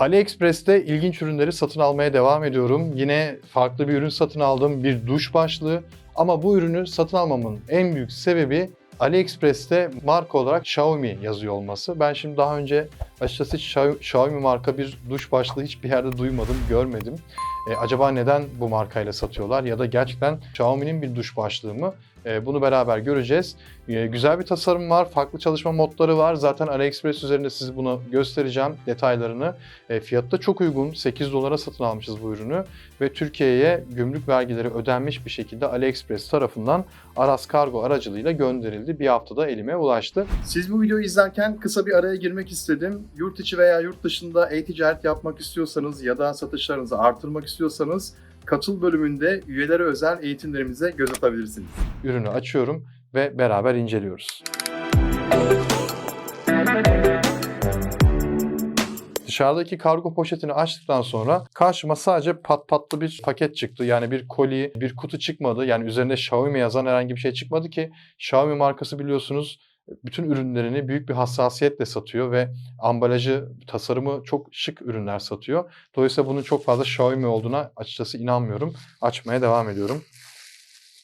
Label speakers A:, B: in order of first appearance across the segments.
A: AliExpress'te ilginç ürünleri satın almaya devam ediyorum. Yine farklı bir ürün satın aldım. Bir duş başlığı. Ama bu ürünü satın almamın en büyük sebebi AliExpress'te marka olarak Xiaomi yazıyor olması. Ben şimdi daha önce açıkçası hiç Xiao- Xiaomi marka bir duş başlığı hiçbir yerde duymadım, görmedim. E, acaba neden bu markayla satıyorlar ya da gerçekten Xiaomi'nin bir duş başlığı mı? E, bunu beraber göreceğiz. E, güzel bir tasarım var, farklı çalışma modları var. Zaten AliExpress üzerinde size bunu göstereceğim detaylarını. E, fiyatı da çok uygun. 8 dolara satın almışız bu ürünü ve Türkiye'ye gümrük vergileri ödenmiş bir şekilde AliExpress tarafından Aras Kargo aracılığıyla gönderildi. Bir haftada elime ulaştı.
B: Siz bu videoyu izlerken kısa bir araya girmek istedim. Yurt içi veya yurt dışında e-ticaret yapmak istiyorsanız ya da satışlarınızı artırmak istiyorsanız katıl bölümünde üyelere özel eğitimlerimize göz atabilirsiniz.
A: Ürünü açıyorum ve beraber inceliyoruz. Dışarıdaki kargo poşetini açtıktan sonra karşıma sadece pat patlı bir paket çıktı. Yani bir koli, bir kutu çıkmadı. Yani üzerinde Xiaomi yazan herhangi bir şey çıkmadı ki Xiaomi markası biliyorsunuz bütün ürünlerini büyük bir hassasiyetle satıyor ve ambalajı, tasarımı çok şık ürünler satıyor. Dolayısıyla bunun çok fazla Xiaomi olduğuna açıkçası inanmıyorum. Açmaya devam ediyorum.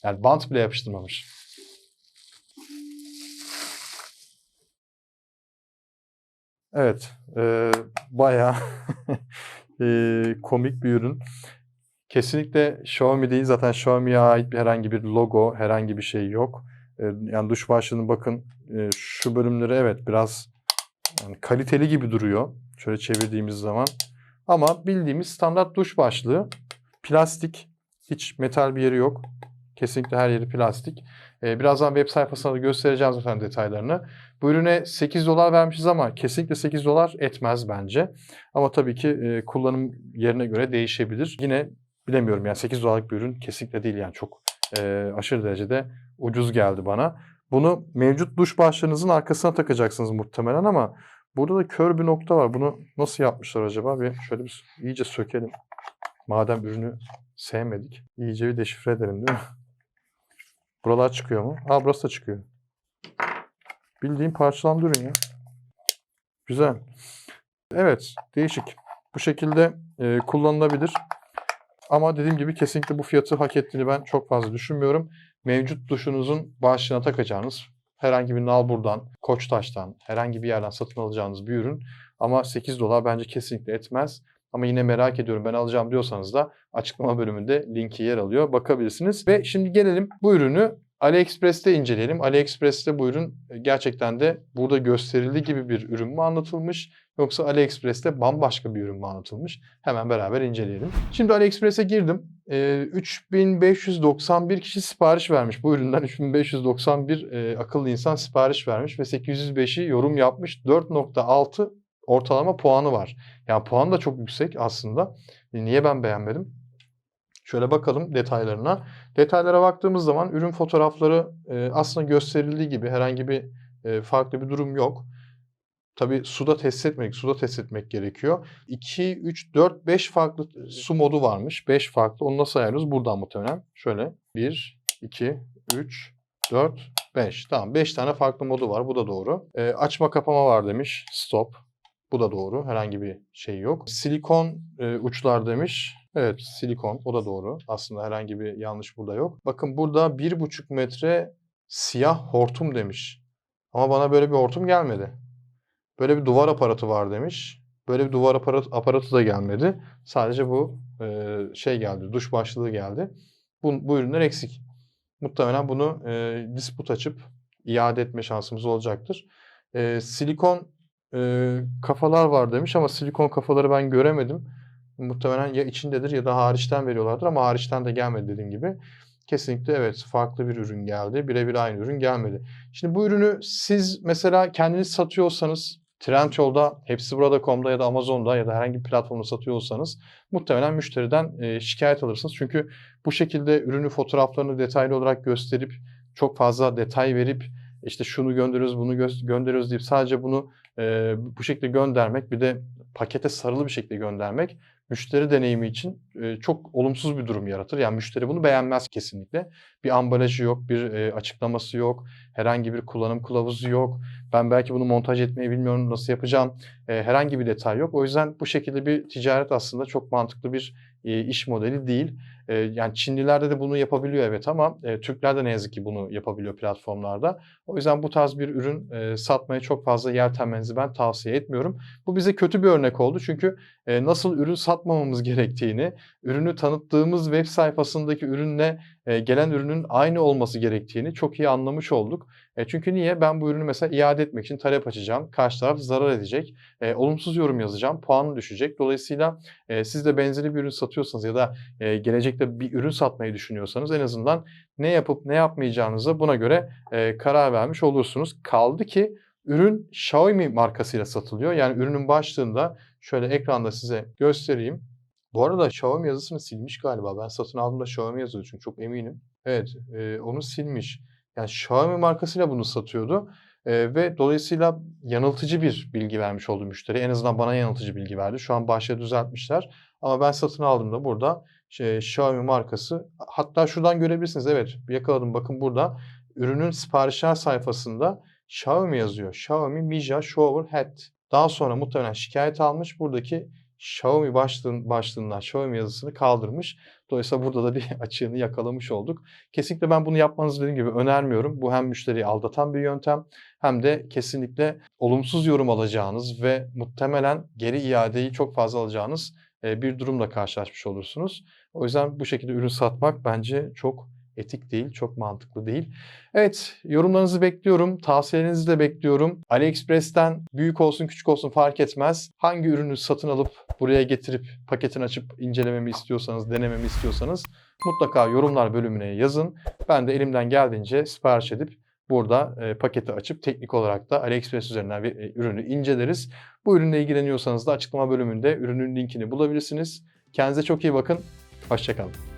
A: Yani bant bile yapıştırmamış. Evet, e, bayağı e, komik bir ürün. Kesinlikle Xiaomi değil. Zaten Xiaomi'ye ait bir herhangi bir logo, herhangi bir şey yok. E, yani duş başlığının bakın e, şu bölümleri evet biraz yani kaliteli gibi duruyor. Şöyle çevirdiğimiz zaman. Ama bildiğimiz standart duş başlığı. Plastik. Hiç metal bir yeri yok. Kesinlikle her yeri plastik. Ee, birazdan web sayfasına da göstereceğim zaten detaylarını. Bu ürüne 8 dolar vermişiz ama kesinlikle 8 dolar etmez bence. Ama tabii ki e, kullanım yerine göre değişebilir. Yine bilemiyorum yani 8 dolarlık bir ürün kesinlikle değil yani çok e, aşırı derecede ucuz geldi bana. Bunu mevcut duş başlığınızın arkasına takacaksınız muhtemelen ama burada da kör bir nokta var. Bunu nasıl yapmışlar acaba? Bir şöyle bir iyice sökelim. Madem ürünü sevmedik. İyice bir deşifre edelim değil mi? Buralar çıkıyor mu? Aa burası da çıkıyor. Bildiğin parçalandı ürün ya. Güzel. Evet, değişik. Bu şekilde e, kullanılabilir. Ama dediğim gibi kesinlikle bu fiyatı hak ettiğini ben çok fazla düşünmüyorum. Mevcut duşunuzun başlığına takacağınız herhangi bir nalburdan, koçtaştan, herhangi bir yerden satın alacağınız bir ürün. Ama 8 dolar bence kesinlikle etmez. Ama yine merak ediyorum ben alacağım diyorsanız da açıklama bölümünde linki yer alıyor. Bakabilirsiniz. Ve şimdi gelelim bu ürünü AliExpress'te inceleyelim. AliExpress'te bu ürün gerçekten de burada gösterildiği gibi bir ürün mü anlatılmış yoksa AliExpress'te bambaşka bir ürün mü anlatılmış? Hemen beraber inceleyelim. Şimdi AliExpress'e girdim. Ee, 3591 kişi sipariş vermiş. Bu üründen 3591 e, akıllı insan sipariş vermiş ve 805'i yorum yapmış. 4.6 ortalama puanı var. Yani puan da çok yüksek aslında. E, Niye ben beğenmedim? Şöyle bakalım detaylarına. Detaylara baktığımız zaman ürün fotoğrafları e, aslında gösterildiği gibi herhangi bir e, farklı bir durum yok. Tabii suda test etmek, suda test etmek gerekiyor. 2, 3, 4, 5 farklı su modu varmış. 5 farklı. Onu nasıl ayarlıyoruz? Buradan muhtemelen. Şöyle 1, 2, 3, 4, 5. Tamam 5 tane farklı modu var. Bu da doğru. E, açma kapama var demiş. Stop. Bu da doğru. Herhangi bir şey yok. Silikon e, uçlar demiş. Evet silikon o da doğru. Aslında herhangi bir yanlış burada yok. Bakın burada 1,5 metre siyah hortum demiş. Ama bana böyle bir hortum gelmedi. Böyle bir duvar aparatı var demiş. Böyle bir duvar aparat, aparatı da gelmedi. Sadece bu e, şey geldi, duş başlığı geldi. Bu, bu ürünler eksik. Muhtemelen bunu e, disput açıp iade etme şansımız olacaktır. E, silikon e, kafalar var demiş ama silikon kafaları ben göremedim. Muhtemelen ya içindedir ya da hariçten veriyorlardır ama hariçten de gelmedi dediğim gibi. Kesinlikle evet farklı bir ürün geldi. Birebir aynı ürün gelmedi. Şimdi bu ürünü siz mesela kendiniz satıyorsanız Trendyol'da, hepsi burada.com'da ya da Amazon'da ya da herhangi bir platformda satıyorsanız muhtemelen müşteriden e, şikayet alırsınız. Çünkü bu şekilde ürünü fotoğraflarını detaylı olarak gösterip çok fazla detay verip işte şunu gönderiyoruz, bunu gö- gönderiyoruz deyip sadece bunu e, bu şekilde göndermek bir de pakete sarılı bir şekilde göndermek müşteri deneyimi için e, çok olumsuz bir durum yaratır. Yani müşteri bunu beğenmez kesinlikle. Bir ambalajı yok, bir e, açıklaması yok, herhangi bir kullanım kılavuzu yok. Ben belki bunu montaj etmeyi bilmiyorum, nasıl yapacağım, e, herhangi bir detay yok. O yüzden bu şekilde bir ticaret aslında çok mantıklı bir e, iş modeli değil. E, yani Çinlilerde de bunu yapabiliyor evet ama e, Türkler de ne yazık ki bunu yapabiliyor platformlarda. O yüzden bu tarz bir ürün e, satmaya çok fazla yeltenmenizi ben tavsiye etmiyorum. Bu bize kötü bir örnek oldu çünkü e, nasıl ürün satmamamız gerektiğini, ürünü tanıttığımız web sayfasındaki ürünle gelen ürünün aynı olması gerektiğini çok iyi anlamış olduk. Çünkü niye? Ben bu ürünü mesela iade etmek için talep açacağım. Karşı taraf zarar edecek. Olumsuz yorum yazacağım. Puanı düşecek. Dolayısıyla siz de benzeri bir ürün satıyorsanız ya da gelecekte bir ürün satmayı düşünüyorsanız en azından ne yapıp ne yapmayacağınıza buna göre karar vermiş olursunuz. Kaldı ki ürün Xiaomi markasıyla satılıyor. Yani ürünün başlığında şöyle ekranda size göstereyim. Bu arada Xiaomi yazısını silmiş galiba. Ben satın aldığımda Xiaomi yazıyordu çünkü çok eminim. Evet, e, onu silmiş. Yani Xiaomi markasıyla bunu satıyordu. E, ve dolayısıyla yanıltıcı bir bilgi vermiş oldu müşteri. En azından bana yanıltıcı bilgi verdi. Şu an başlığı düzeltmişler. Ama ben satın aldığımda burada şey, Xiaomi markası hatta şuradan görebilirsiniz. Evet yakaladım bakın burada ürünün siparişler sayfasında Xiaomi yazıyor. Xiaomi Mija Shower Head. Daha sonra muhtemelen şikayet almış. Buradaki Xiaomi başlığın, başlığından Xiaomi yazısını kaldırmış. Dolayısıyla burada da bir açığını yakalamış olduk. Kesinlikle ben bunu yapmanızı dediğim gibi önermiyorum. Bu hem müşteriyi aldatan bir yöntem hem de kesinlikle olumsuz yorum alacağınız ve muhtemelen geri iadeyi çok fazla alacağınız bir durumla karşılaşmış olursunuz. O yüzden bu şekilde ürün satmak bence çok etik değil, çok mantıklı değil. Evet, yorumlarınızı bekliyorum, tavsiyelerinizi de bekliyorum. AliExpress'ten büyük olsun küçük olsun fark etmez. Hangi ürünü satın alıp buraya getirip paketini açıp incelememi istiyorsanız, denememi istiyorsanız mutlaka yorumlar bölümüne yazın. Ben de elimden geldiğince sipariş edip burada e, paketi açıp teknik olarak da AliExpress üzerinden bir e, ürünü inceleriz. Bu ürünle ilgileniyorsanız da açıklama bölümünde ürünün linkini bulabilirsiniz. Kendinize çok iyi bakın. Hoşçakalın.